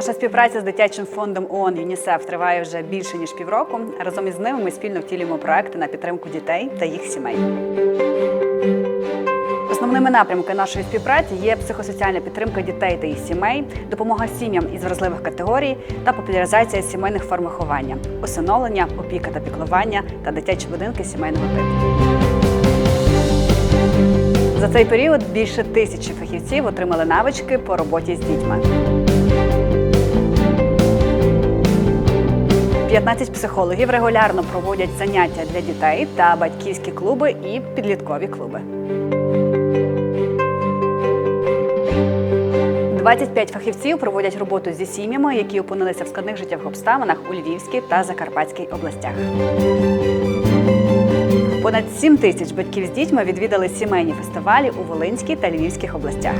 Наша співпраця з дитячим фондом ООН ЮНІСЕФ триває вже більше ніж півроку. Разом із ними ми спільно втілюємо проекти на підтримку дітей та їх сімей. Основними напрямками нашої співпраці є психосоціальна підтримка дітей та їх сімей, допомога сім'ям із вразливих категорій та популяризація сімейних форм виховання, усиновлення, опіка та піклування та дитячі будинки сімейного типу. За цей період більше тисячі фахівців отримали навички по роботі з дітьми. 15 психологів регулярно проводять заняття для дітей та батьківські клуби і підліткові клуби. 25 фахівців проводять роботу зі сім'ями, які опинилися в складних життєвих обставинах у Львівській та Закарпатській областях. Понад 7 тисяч батьків з дітьми відвідали сімейні фестивалі у Волинській та Львівських областях.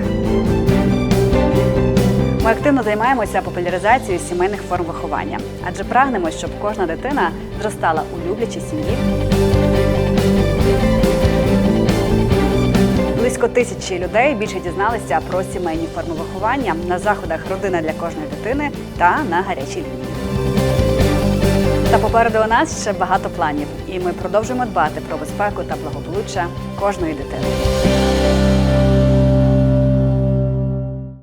Ми активно займаємося популяризацією сімейних форм виховання, адже прагнемо, щоб кожна дитина зростала у люблячій сім'ї. Близько тисячі людей більше дізналися про сімейні форми виховання на заходах Родина для кожної дитини та на гарячій лінії. Та попереду у нас ще багато планів, і ми продовжуємо дбати про безпеку та благополуччя кожної дитини.